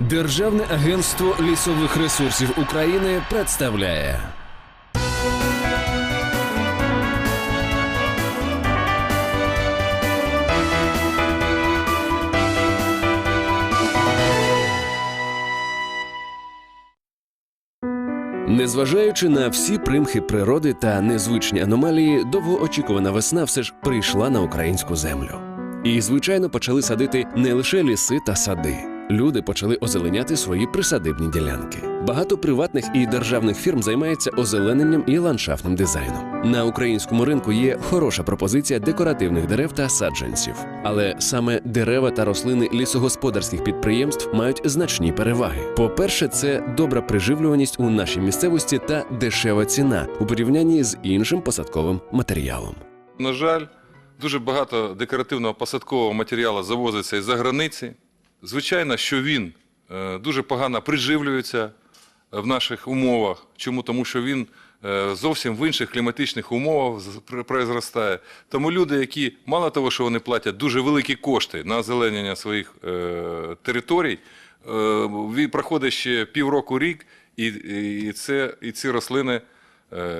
Державне агентство лісових ресурсів України представляє. Незважаючи на всі примхи природи та незвичні аномалії, довгоочікувана весна все ж прийшла на українську землю. І, звичайно, почали садити не лише ліси та сади. Люди почали озеленяти свої присадибні ділянки. Багато приватних і державних фірм займається озелененням і ландшафтним дизайном. На українському ринку є хороша пропозиція декоративних дерев та саджанців. Але саме дерева та рослини лісогосподарських підприємств мають значні переваги. По-перше, це добра приживлюваність у нашій місцевості та дешева ціна у порівнянні з іншим посадковим матеріалом. На жаль, дуже багато декоративного посадкового матеріалу завозиться із-за границі. Звичайно, що він е, дуже погано приживлюється в наших умовах. Чому? Тому що він е, зовсім в інших кліматичних умовах произростає. Тому люди, які мало того, що вони платять дуже великі кошти на озеленення своїх е, територій, е, проходить ще півроку рік, і, і, це, і ці рослини е,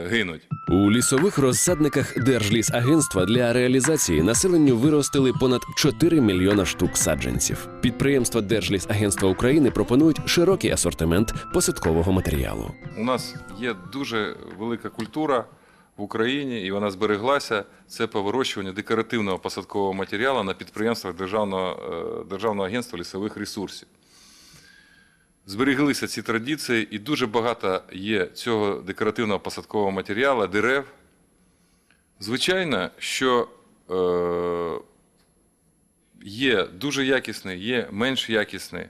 гинуть. У лісових розсадниках Держлісагентства для реалізації населенню виростили понад 4 мільйона штук саджанців. Підприємства Держлісагентства України пропонують широкий асортимент посадкового матеріалу. У нас є дуже велика культура в Україні, і вона збереглася. Це по вирощуванню декоративного посадкового матеріалу на підприємствах Державного, е, Державного агентства лісових ресурсів. Збереглися ці традиції, і дуже багато є цього декоративного посадкового матеріалу, дерев. Звичайно, що е, є дуже якісний, є менш якісний.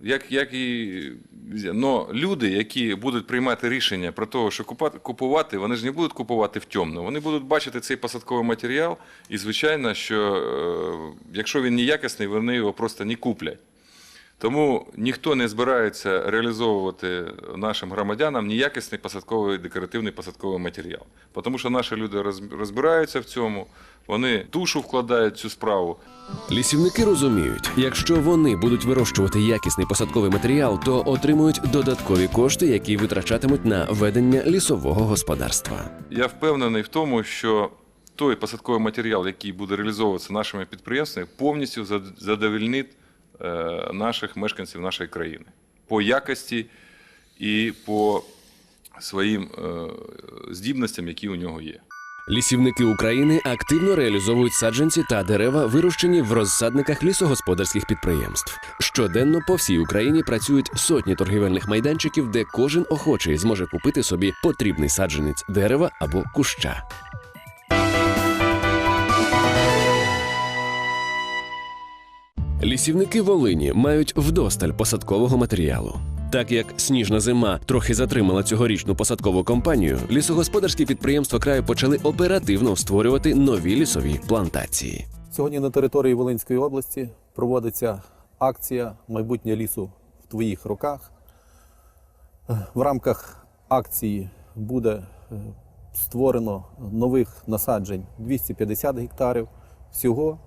Як, як і но люди, які будуть приймати рішення про те, що купувати, вони ж не будуть купувати в темну. Вони будуть бачити цей посадковий матеріал, і звичайно, що е, якщо він неякісний, вони його просто не куплять. Тому ніхто не збирається реалізовувати нашим громадянам неякісний посадковий декоративний посадковий матеріал. Тому що наші люди роз- розбираються в цьому, вони душу вкладають в цю справу. Лісівники розуміють, якщо вони будуть вирощувати якісний посадковий матеріал, то отримують додаткові кошти, які витрачатимуть на ведення лісового господарства. Я впевнений в тому, що той посадковий матеріал, який буде реалізовуватися нашими підприємствами, повністю зад- задовольнить е, наших мешканців нашої країни по якості і по своїм е, здібностям, які у нього є. Лісівники України активно реалізовують саджанці та дерева, вирощені в розсадниках лісогосподарських підприємств. Щоденно по всій Україні працюють сотні торгівельних майданчиків, де кожен охочий зможе купити собі потрібний саджанець дерева або куща. Лісівники Волині мають вдосталь посадкового матеріалу. Так як сніжна зима трохи затримала цьогорічну посадкову кампанію, лісогосподарські підприємства краю почали оперативно створювати нові лісові плантації. Сьогодні на території Волинської області проводиться акція Майбутнє лісу в твоїх руках. В рамках акції буде е, створено нових насаджень 250 гектарів. Всього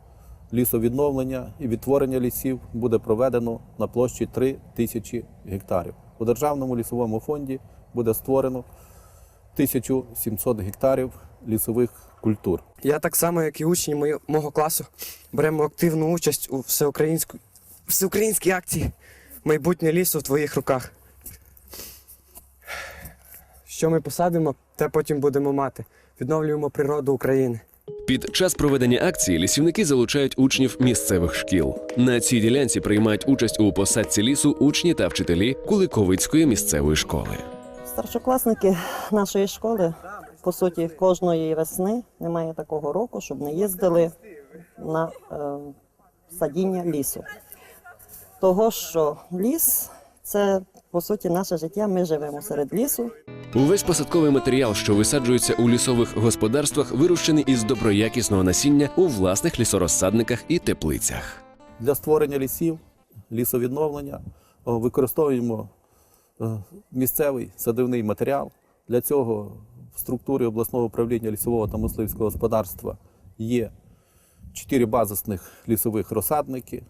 лісовідновлення і відтворення лісів буде проведено на площі 3 тисячі гектарів. У Державному лісовому фонді буде створено 1700 гектарів лісових культур. Я так само, як і учні мого класу, беремо активну участь у всеукраїнську, всеукраїнській акції Майбутнє лісу в твоїх руках. Що ми посадимо, те потім будемо мати. Відновлюємо природу України. Під час проведення акції лісівники залучають учнів місцевих шкіл. На цій ділянці приймають участь у посадці лісу учні та вчителі Куликовицької місцевої школи. Старшокласники нашої школи, по суті, кожної весни немає такого року, щоб не їздили на е, садіння лісу. Того, що ліс це по суті наше життя. Ми живемо серед лісу. Увесь посадковий матеріал, що висаджується у лісових господарствах, вирощений із доброякісного насіння у власних лісорозсадниках і теплицях. Для створення лісів, лісовідновлення використовуємо е, місцевий садивний матеріал. Для цього в структурі обласного управління лісового та мисливського господарства є чотири базисних лісових розсадники: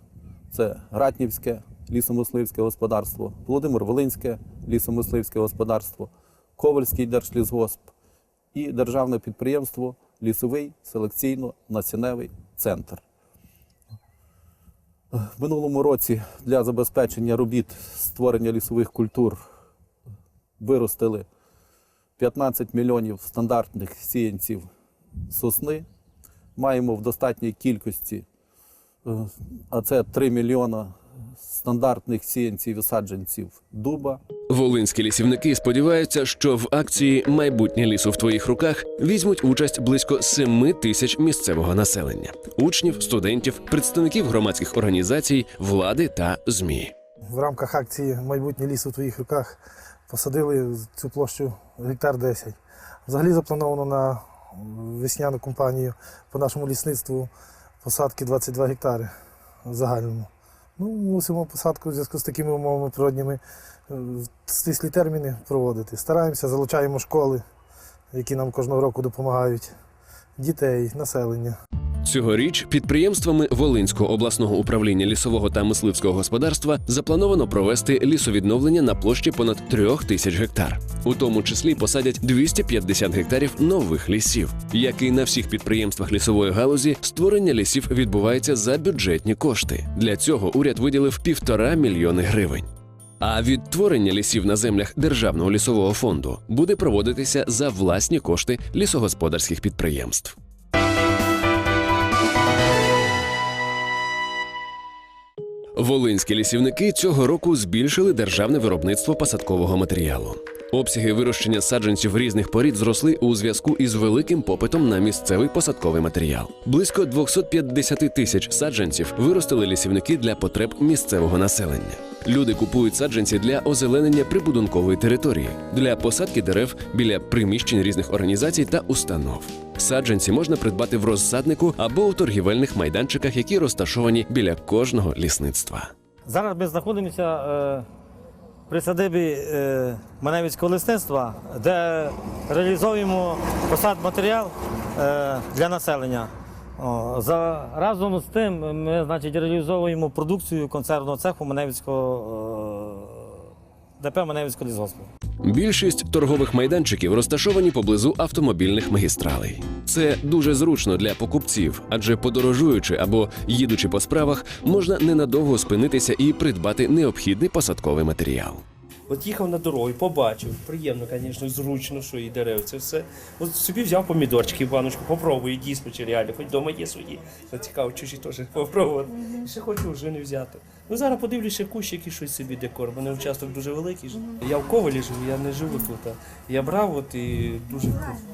це Ратнівське, лісомисливське господарство, Володимир Волинське лісомисливське господарство, Ковальський держлісгосп і державне підприємство Лісовий селекційно-насінневий центр. В минулому році для забезпечення робіт створення лісових культур виростили 15 мільйонів стандартних сіянців сосни. Маємо в достатній кількості, е, а це 3 мільйона стандартних сіянців і саджанців дуба. Волинські лісівники сподіваються, що в акції Майбутнє лісу в твоїх руках візьмуть участь близько 7 тисяч місцевого населення: учнів, студентів, представників громадських організацій, влади та змі. В рамках акції Майбутнє ліс у твоїх руках посадили цю площу гектар 10. Взагалі заплановано на весняну кампанію по нашому лісництву посадки 22 гектари в загальному. Ну, мусимо посадку в зв'язку з такими умовами природніми е, стислі терміни проводити. Стараємося, залучаємо школи, які нам кожного року допомагають, дітей, населення. Цьогоріч підприємствами Волинського обласного управління лісового та мисливського господарства заплановано провести лісовідновлення на площі понад трьох тисяч гектар. У тому числі посадять 250 гектарів нових лісів. Як і на всіх підприємствах лісової галузі, створення лісів відбувається за бюджетні кошти. Для цього уряд виділив півтора мільйони гривень. А відтворення лісів на землях Державного лісового фонду буде проводитися за власні кошти лісогосподарських підприємств. Волинські лісівники цього року збільшили державне виробництво посадкового матеріалу. Обсяги вирощення саджанців різних порід зросли у зв'язку із великим попитом на місцевий посадковий матеріал. Близько 250 тисяч саджанців виростили лісівники для потреб місцевого населення. Люди купують саджанці для озеленення прибудинкової території, для посадки дерев біля приміщень різних організацій та установ. Саджанці можна придбати в розсаднику або у торгівельних майданчиках, які розташовані біля кожного лісництва. Зараз ми знаходимося е, при садибі е, Маневицького лісництва, де реалізуємо посад матеріал е, для населення. За, разом з тим ми значить, реалізовуємо продукцію консервного цеху Маневицького е, ДП Маневицького лісгоспу. Більшість торгових майданчиків розташовані поблизу автомобільних магістралей. Це дуже зручно для покупців, адже подорожуючи або їдучи по справах, можна ненадовго спинитися і придбати необхідний посадковий матеріал. От їхав на дорогу, побачив, приємно, звісно, зручно, що і дерев, це все. От собі взяв помідорчики в баночку, попробую, дійсно, чи реально, хоч вдома є свої. Цікаво, чужі теж попробувати. Ще хочу вже не взяти. Ну зараз подивлюся кущики, щось собі декор. Мене участок дуже великий. Я в Ковалі живу, я не живу тут. Я брав от і дуже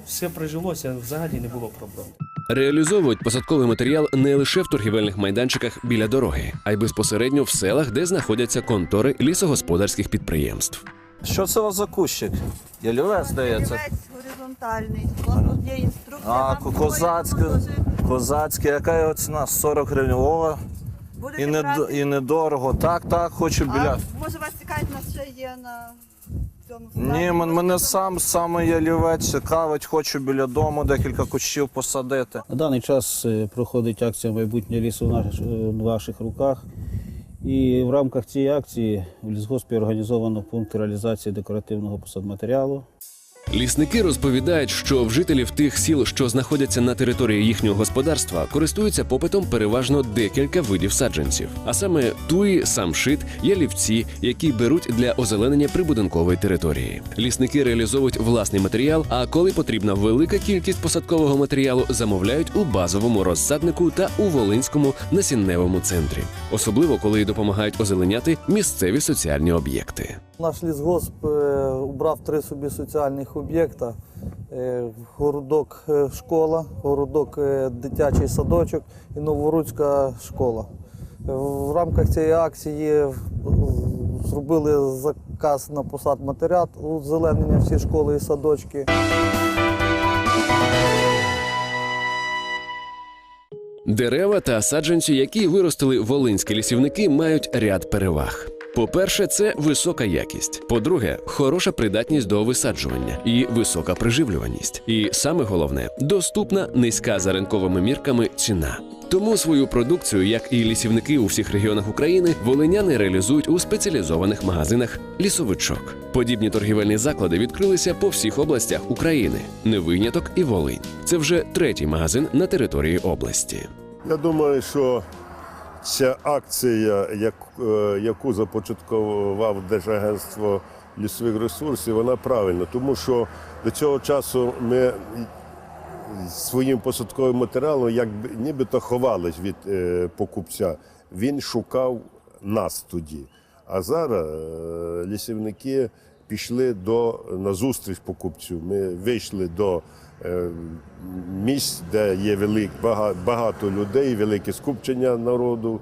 все прижилося, взагалі не було проблем. Реалізовують посадковий матеріал не лише в торгівельних майданчиках біля дороги, а й безпосередньо в селах, де знаходяться контори лісогосподарських підприємств. Що це у вас за кущик? Ялівець, здається. Олівець горизонтальний. Тут є інструкція. А, вам козацьке, козацьке, яка його ціна? 40 гривень. О, і, не, і недорого. Так, так, хочу біля. А, може вас цікавить, у нас ще є на Ні, мене сам саме ялівець цікавить, хочу біля дому декілька кущів посадити. На даний час е, проходить акція Майбутнє лісу в наш- е, в ваших руках. І в рамках цієї акції в лісгоспі організовано пункт реалізації декоративного посадматеріалу. Лісники розповідають, що в жителів тих сіл, що знаходяться на території їхнього господарства, користуються попитом переважно декілька видів саджанців, а саме туї, самшит, ялівці, які беруть для озеленення прибудинкової території. Лісники реалізовують власний матеріал. А коли потрібна велика кількість посадкового матеріалу, замовляють у базовому розсаднику та у Волинському насінневому центрі, особливо коли допомагають озеленяти місцеві соціальні об'єкти. Наш лісгосп е, обрав три собі соціальних об'єкта: Е, городок е, школа, городок е, дитячий садочок і Новоруцька школа. Е, В рамках цієї акції е, зробили заказ на посад матеріал, озеленення всі школи і садочки. Дерева та саджанці, які виростили волинські лісівники, мають ряд переваг. По-перше, це висока якість. По-друге, хороша придатність до висаджування і висока приживлюваність. І саме головне доступна низька за ринковими мірками ціна. Тому свою продукцію, як і лісівники у всіх регіонах України, волиняни реалізують у спеціалізованих магазинах лісовичок. Подібні торгівельні заклади відкрилися по всіх областях України. Не виняток і Волинь. Це вже третій магазин на території області. Я думаю, що ця акція, е, яку започаткував Держагентство лісових ресурсів, вона правильна, тому що до цього часу ми своїм посадковим матеріалом якби нібито ховались від е, покупця. Він шукав нас тоді. А зараз е, лісівники пішли до назустріч покупцю. Ми вийшли до місць, де є велик, багато людей, велике скупчення народу.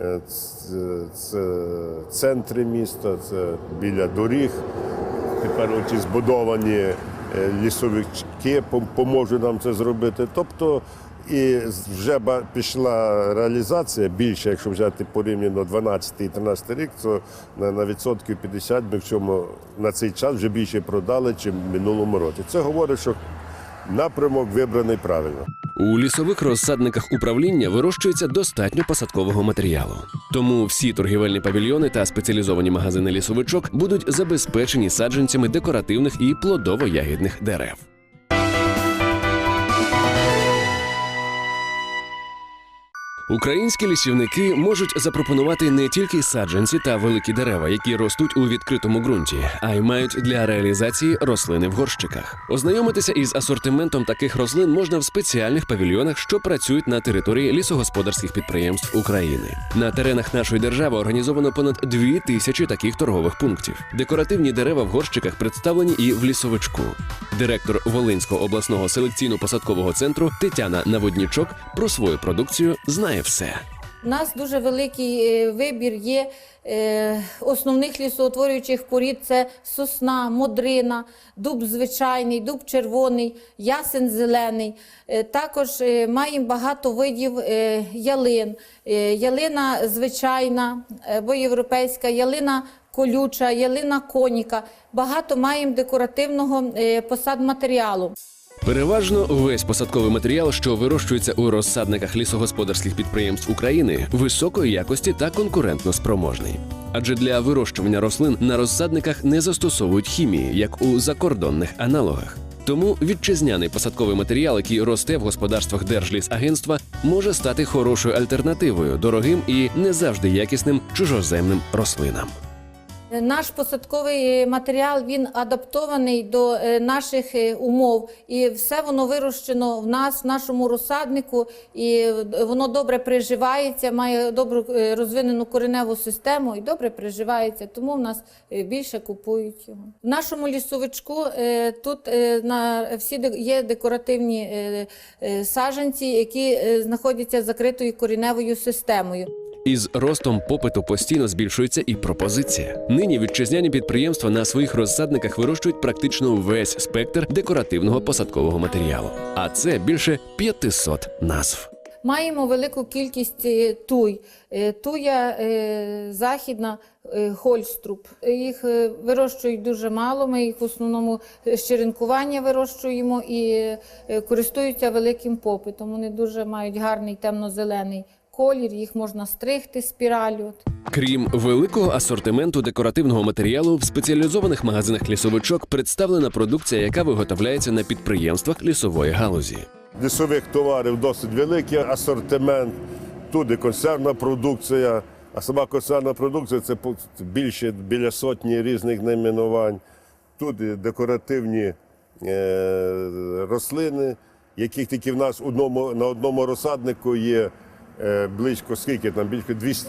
Е, Це, це центри міста, це біля доріг. Тепер оті збудовані е, лісовички пом- поможуть нам це зробити. Тобто і вже пішла реалізація більше, якщо взяти порівняно 12 і 13 рік, то на відсотків 50 ми в цьому на цей час вже більше продали, ніж в минулому році. Це говорить, що напрямок вибраний правильно. У лісових розсадниках управління вирощується достатньо посадкового матеріалу. Тому всі торгівельні павільйони та спеціалізовані магазини лісовичок будуть забезпечені саджанцями декоративних і плодово-ягідних дерев. Українські лісівники можуть запропонувати не тільки саджанці та великі дерева, які ростуть у відкритому ґрунті, а й мають для реалізації рослини в горщиках. Ознайомитися із асортиментом таких рослин можна в спеціальних павільйонах, що працюють на території лісогосподарських підприємств України. На теренах нашої держави організовано понад дві тисячі таких торгових пунктів. Декоративні дерева в горщиках представлені і в лісовичку. Директор Волинського обласного селекційно-посадкового центру Тетяна Наводнічок про свою продукцію знає все. У нас дуже великий е, вибір є е, основних лісоутворюючих порід. Це сосна, модрина, дуб звичайний, дуб червоний, ясен зелений. Е, також маємо багато видів ялин. Ялина звичайна або європейська, ялина колюча, ялина коніка. Багато маємо декоративного е, посадматеріалу. Переважно весь посадковий матеріал, що вирощується у розсадниках лісогосподарських підприємств України, високої якості та конкурентно спроможний. Адже для вирощування рослин на розсадниках не застосовують хімії, як у закордонних аналогах. Тому вітчизняний посадковий матеріал, який росте в господарствах Держлісагентства, може стати хорошою альтернативою дорогим і не завжди якісним чужоземним рослинам. Наш посадковий матеріал він адаптований до е, наших е, умов, і все воно вирощено в нас, в нашому розсаднику, і е, воно добре приживається, має добру е, розвинену кореневу систему і добре приживається. Тому в нас е, більше купують його. В нашому лісовичку е, тут е, на всі є декоративні е, е, саджанці, які е, знаходяться закритою кореневою системою. Із ростом попиту постійно збільшується і пропозиція. Нині вітчизняні підприємства на своїх розсадниках вирощують практично весь спектр декоративного посадкового матеріалу. А це більше 500 назв. Маємо велику кількість е, туй. Е, Туя е, західна, хольструб. Їх вирощують дуже мало. Ми їх в основному з вирощуємо і користуються великим попитом. Вони дуже мають гарний темно-зелений колір, їх можна стригти спіралю. Крім великого асортименту декоративного матеріалу, в спеціалізованих магазинах лісовичок представлена продукція, яка виготовляється на підприємствах лісової галузі. Лісових товарів досить великий асортимент. Тут і консервна продукція, а сама консервна продукція це по- більше біля сотні різних найменувань. Тут і декоративні е, рослини, яких тільки в нас одному, на одному розсаднику є близько скільки там, більше 200,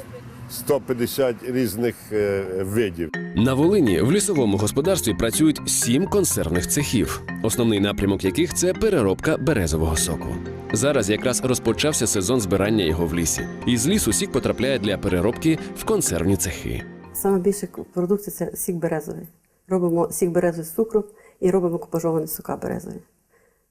150 різних е, видів. На Волині в лісовому господарстві працюють сім консервних цехів, основний напрямок яких це переробка березового соку. Зараз якраз розпочався сезон збирання його в лісі. Із лісу сік потрапляє для переробки в консервні цехи. Саме більше продукції це сік березовий. Робимо сік березовий з цукром і робимо купажовані сока березові.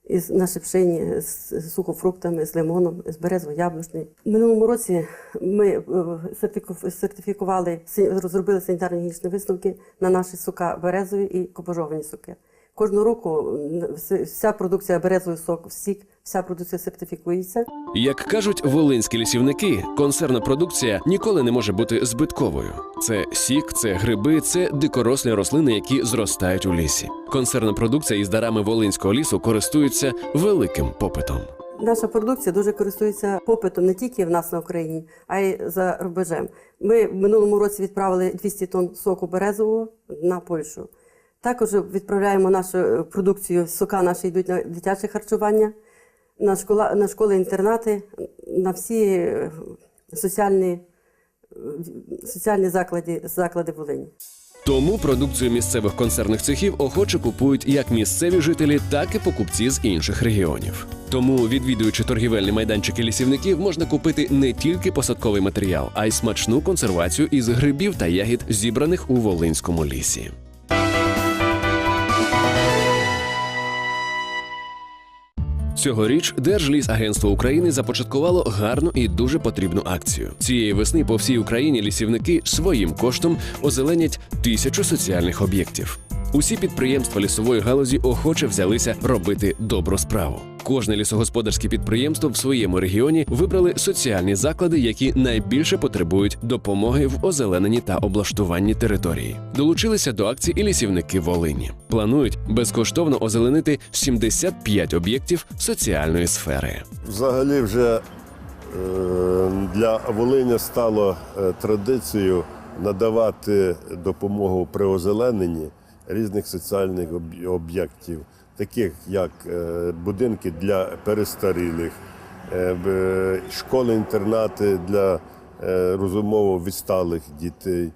Із нашипшині, з сухофруктами, з лимоном, з березово-яблучний. Минулому році ми е, сертифікували, розробили санітарно-гігієнічні висновки на наші сука березові і копожовані соки. Кожного року вся продукція березовий сок, сік, вся продукція сертифікується. Як кажуть волинські лісівники, консервна продукція ніколи не може бути збитковою. Це сік, це гриби, це дикорослі рослини, які зростають у лісі. Консервна продукція із дарами волинського лісу користується великим попитом. Наша продукція дуже користується попитом не тільки в нас на Україні, а й за рубежем. Ми в минулому році відправили 200 тонн соку березового на Польщу. Також відправляємо нашу е, продукцію, сока наші йдуть на дитяче харчування, на, школа, на школи-інтернати, на всі е, соціальні, е, соціальні заклади, заклади Волині. Тому продукцію місцевих консервних цехів охоче купують як місцеві жителі, так і покупці з інших регіонів. Тому, відвідуючи торгівельні майданчики лісівників, можна купити не тільки посадковий матеріал, а й смачну консервацію із грибів та ягід, зібраних у Волинському лісі. Цьогоріч Держлісагентство України започаткувало гарну і дуже потрібну акцію. Цієї весни по всій Україні лісівники своїм коштом озеленять тисячу соціальних об'єктів. Усі підприємства лісової галузі охоче взялися робити добру справу. Кожне лісогосподарське підприємство в своєму регіоні вибрали соціальні заклади, які найбільше потребують допомоги в озелененні та облаштуванні території. Долучилися до акції і лісівники Волині. Планують безкоштовно озеленити 75 об'єктів соціальної сфери. Взагалі, вже е, для Волиня стало е, традицією надавати допомогу при озелененні різних соціальних об'єктів, таких як е, будинки для перестарілих, е, школи-інтернати для е, розумово відсталих дітей.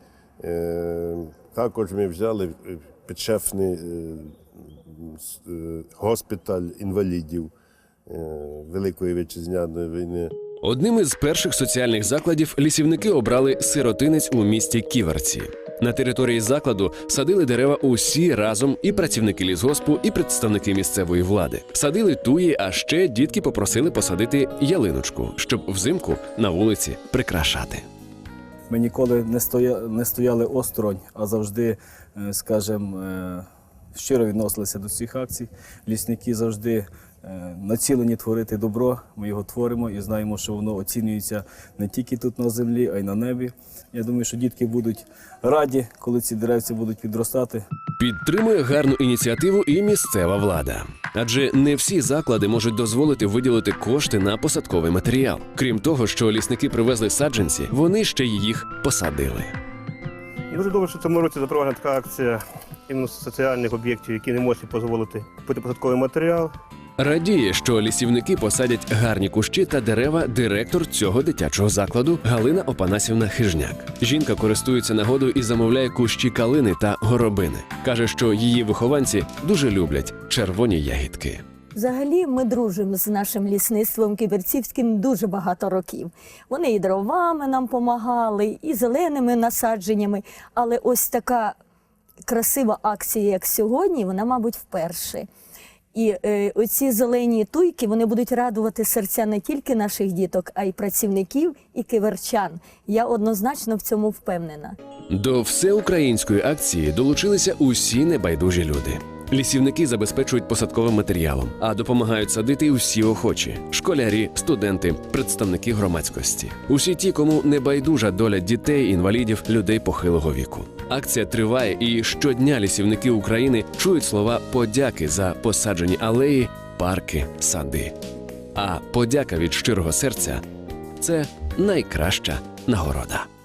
Також ми взяли підшефний госпіталь інвалідів Великої вітчизняної війни. Одним із перших соціальних закладів лісівники обрали сиротинець у місті Ківерці. На території закладу садили дерева усі разом, і працівники лісгоспу, і представники місцевої влади. Садили туї, а ще дітки попросили посадити ялиночку, щоб взимку на вулиці прикрашати. Ми ніколи не, стоя... не стояли осторонь, а завжди, е, скажімо, е, щиро відносилися до цих акцій. Лісники завжди націлені творити добро. Ми його творимо і знаємо, що воно оцінюється не тільки тут на землі, а й на небі. Я думаю, що дітки будуть раді, коли ці деревці будуть підростати. Підтримує гарну ініціативу і місцева влада. Адже не всі заклади можуть дозволити виділити кошти на посадковий матеріал. Крім того, що лісники привезли саджанці, вони ще й їх посадили. І дуже добре, що в цьому році запроваджена така акція іменно соціальних об'єктів, які не можуть дозволити купити посадковий матеріал. Радіє, що лісівники посадять гарні кущі та дерева директор цього дитячого закладу Галина Опанасівна Хижняк. Жінка користується нагодою і замовляє кущі калини та горобини. каже, що її вихованці дуже люблять червоні ягідки. Взагалі, ми дружимо з нашим лісництвом кіберцівським дуже багато років. Вони і дровами нам допомагали, і зеленими насадженнями. Але ось така красива акція, як сьогодні, вона, мабуть, вперше. І е, оці зелені туйки вони будуть радувати серця не тільки наших діток, а й працівників і киверчан. Я однозначно в цьому впевнена. До всеукраїнської акції долучилися усі небайдужі люди. Лісівники забезпечують посадковим матеріалом, а допомагають садити усі охочі: школярі, студенти, представники громадськості. Усі ті, кому не байдужа доля дітей, інвалідів, людей похилого віку. Акція триває, і щодня лісівники України чують слова подяки за посаджені алеї, парки, сади. А подяка від щирого серця це найкраща нагорода.